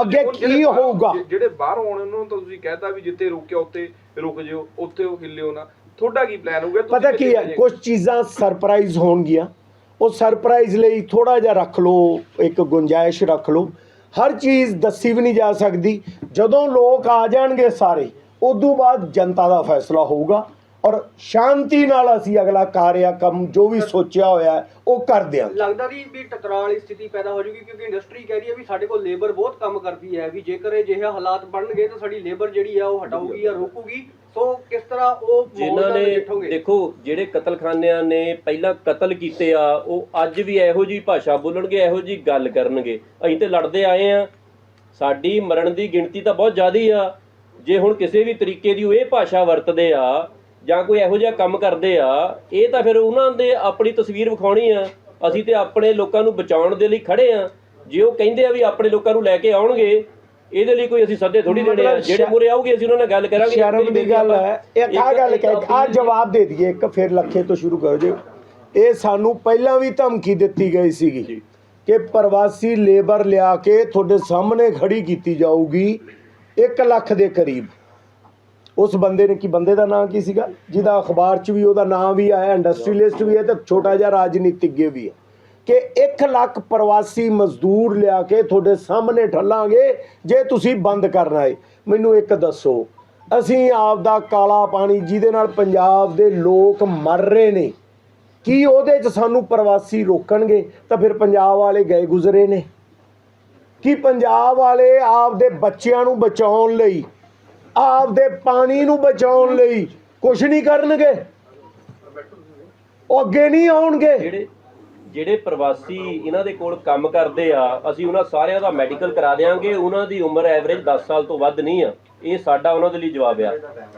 ਅੱਗੇ ਕੀ ਹੋਊਗਾ? ਜਿਹੜੇ ਬਾਹਰੋਂ ਆਉਣੇ ਉਹਨਾਂ ਨੂੰ ਤਾਂ ਤੁਸੀਂ ਕਹਿਤਾ ਵੀ ਜਿੱਥੇ ਰੁਕਿਆ ਉੱਥੇ ਰੁਕ ਜਿਓ ਉੱਥੇ ਉਹ ਹਿੱਲਿਓ ਨਾ। ਤੁਹਾਡਾ ਕੀ ਪਲਾਨ ਹੋਊਗਾ? ਪਤਾ ਕੀ ਹੈ? ਕੁਝ ਚੀਜ਼ਾਂ ਸਰਪ੍ਰਾਈਜ਼ ਹੋਣਗੀਆਂ। ਉਹ ਸਰਪ੍ਰਾਈਜ਼ ਲਈ ਥੋੜਾ ਜਿਹਾ ਰੱਖ ਲਓ ਇੱਕ ਗੁੰਜਾਇਸ਼ ਰੱਖ ਲਓ। ਹਰ ਚੀਜ਼ ਦੱਸੀ ਵੀ ਨਹੀਂ ਜਾ ਸਕਦੀ। ਜਦੋਂ ਲੋਕ ਆ ਜਾਣਗੇ ਸਾਰੇ ਉਦੋਂ ਬਾਅਦ ਜਨਤਾ ਦਾ ਫੈਸਲਾ ਹੋਊਗਾ। ਔਰ ਸ਼ਾਂਤੀ ਨਾਲ ਅਸੀਂ ਅਗਲਾ ਕਾਰਿਆ ਕੰਮ ਜੋ ਵੀ ਸੋਚਿਆ ਹੋਇਆ ਹੈ, ਉਹ ਕਰ ਦਿਆਂਗੇ। ਲੱਗਦਾ ਨਹੀਂ ਵੀ ਟਕਰਾਅ ਵਾਲੀ ਸਥਿਤੀ ਪੈਦਾ ਹੋ ਜੂਗੀ ਕਿਉਂਕਿ ਇੰਡਸਟਰੀ ਕਹਿ ਰਹੀ ਹੈ ਵੀ ਸਾਡੇ ਕੋਲ ਲੇਬਰ ਬਹੁਤ ਕੰਮ ਕਰਦੀ ਹੈ ਵੀ ਜੇਕਰ ਇਹ ਜਿਹੇ ਹਾਲਾਤ ਬਣਨਗੇ ਤਾਂ ਸਾਡੀ ਲੇਬਰ ਜਿਹੜੀ ਆ ਉਹ ਹਟਾਊਗੀ ਜਾਂ ਰੋਕੂਗੀ। ਸੋ ਕਿਸ ਤਰ੍ਹਾਂ ਉਹ ਜਿਨ੍ਹਾਂ ਨੇ ਦੇਖੋ ਜਿਹੜੇ ਕਤਲਖਾਨਿਆਂ ਨੇ ਪਹਿਲਾਂ ਕਤਲ ਕੀਤੇ ਆ ਉਹ ਅੱਜ ਵੀ ਇਹੋ ਜੀ ਭਾਸ਼ਾ ਬੋਲਣਗੇ ਇਹੋ ਜੀ ਗੱਲ ਕਰਨਗੇ। ਅਸੀਂ ਤੇ ਲੜਦੇ ਆਏ ਆ। ਸਾਡੀ ਮਰਨ ਦੀ ਗਿਣਤੀ ਤਾਂ ਬਹੁਤ ਜ਼ਿਆਦੀ ਆ। ਜੇ ਹੁਣ ਕਿਸੇ ਵੀ ਤਰੀਕੇ ਦੀ ਉਹ ਇਹ ਭਾਸ਼ਾ ਵਰਤਦੇ ਆ ਜਾਂ ਕੋਈ ਇਹੋ ਜਿਹਾ ਕੰਮ ਕਰਦੇ ਆ ਇਹ ਤਾਂ ਫਿਰ ਉਹਨਾਂ ਦੇ ਆਪਣੀ ਤਸਵੀਰ ਵਿਖਾਉਣੀ ਆ। ਅਸੀਂ ਤੇ ਆਪਣੇ ਲੋਕਾਂ ਨੂੰ ਬਚਾਉਣ ਦੇ ਲਈ ਖੜੇ ਆ। ਜੇ ਉਹ ਕਹਿੰਦੇ ਆ ਵੀ ਆਪਣੇ ਲੋਕਾਂ ਨੂੰ ਲੈ ਕੇ ਆਉਣਗੇ ਇਹਦੇ ਲਈ ਕੋਈ ਅਸੀਂ ਸੱਦੇ ਥੋੜੀ ਦੇਣੇ ਆ। ਜਿਹੜੇ ਮੂਰੇ ਆਉਗੇ ਅਸੀਂ ਉਹਨਾਂ ਨਾਲ ਗੱਲ ਕਰਾਂਗੇ ਸ਼ਰਮ ਦੀ ਗੱਲ ਹੈ। ਇੱਕ ਆ ਗੱਲ ਕਹਿ ਆ ਜਵਾਬ ਦੇ ਦਈਏ ਇੱਕ ਫਿਰ ਲੱਖੇ ਤੋਂ ਸ਼ੁਰੂ ਕਰੋ ਜੀ। ਇਹ ਸਾਨੂੰ ਪਹਿਲਾਂ ਵੀ ਧਮਕੀ ਦਿੱਤੀ ਗਈ ਸੀਗੀ। ਕਿ ਪ੍ਰਵਾਸੀ ਲੇਬਰ ਲਿਆ ਕੇ ਤੁਹਾਡੇ ਸਾਹਮਣੇ ਖੜੀ ਕੀਤੀ ਜਾਊਗੀ 1 ਲੱਖ ਦੇ ਕਰੀਬ। ਉਸ ਬੰਦੇ ਨੇ ਕੀ, ਬੰਦੇ ਦਾ ਨਾਮ ਕੀ ਸੀਗਾ? ਜਿਹਦਾ ਅਖਬਾਰ 'ਚ ਵੀ, ਉਹਦਾ ਨਾਮ ਵੀ ਆਇਆ ਇੰਡਸਟਰੀਲਿਸਟ ਵੀ ਹੈ ਤੇ ਛੋਟਾ ਜਿਹਾ ਰਾਜਨੀਤਿज्ञ ਵੀ ਹੈ ਕਿ 1 ਲੱਖ ਪ੍ਰਵਾਸੀ ਮਜ਼ਦੂਰ ਲਿਆ ਕੇ ਤੁਹਾਡੇ ਸਾਹਮਣੇ ਠੱਲਾਂਗੇ ਜੇ ਤੁਸੀਂ ਬੰਦ ਕਰਨਾ ਹੈ ਮੈਨੂੰ ਇੱਕ ਦੱਸੋ, ਅਸੀਂ ਆਪ ਦਾ ਕਾਲਾ ਪਾਣੀ ਜਿਹਦੇ ਨਾਲ ਪੰਜਾਬ ਦੇ ਲੋਕ ਮਰ ਰਹੇ ਨੇ, ਕੀ ਉਹਦੇ 'ਚ ਸਾਨੂੰ ਪ੍ਰਵਾਸੀ ਰੋਕਣਗੇ? ਤਾਂ ਫਿਰ ਪੰਜਾਬ ਵਾਲੇ ਗਏ ਗੁਜ਼ਰੇ ਨੇ। ਕੀ ਪੰਜਾਬ ਵਾਲੇ ਆਪ ਦੇ ਬੱਚਿਆਂ ਨੂੰ ਬਚਾਉਣ ਲਈ ਆਪ ਦੇ ਪਾਣੀ ਨੂੰ ਬਚਾਉਣ ਲਈ ਕੁਝ ਨਹੀਂ ਕਰਨਗੇ। ਉਹ ਅੱਗੇ ਨਹੀਂ ਆਉਣਗੇ। ਜਿਹੜੇ ਜਿਹੜੇ ਪ੍ਰਵਾਸੀ ਇਹਨਾਂ ਦੇ ਕੋਲ ਕੰਮ ਕਰਦੇ ਆ, ਅਸੀਂ ਉਹਨਾਂ ਸਾਰਿਆਂ ਦਾ ਮੈਡੀਕਲ ਕਰਾ ਦੇਾਂਗੇ ਉਹਨਾਂ ਦੀ ਉਮਰ ਐਵਰੇਜ 10 ਸਾਲ ਤੋਂ ਵੱਧ ਨਹੀਂ ਆ। ਇਹ ਸਾਡਾ ਉਹਨਾਂ ਦੇ ਲਈ ਜਵਾਬ ਆ।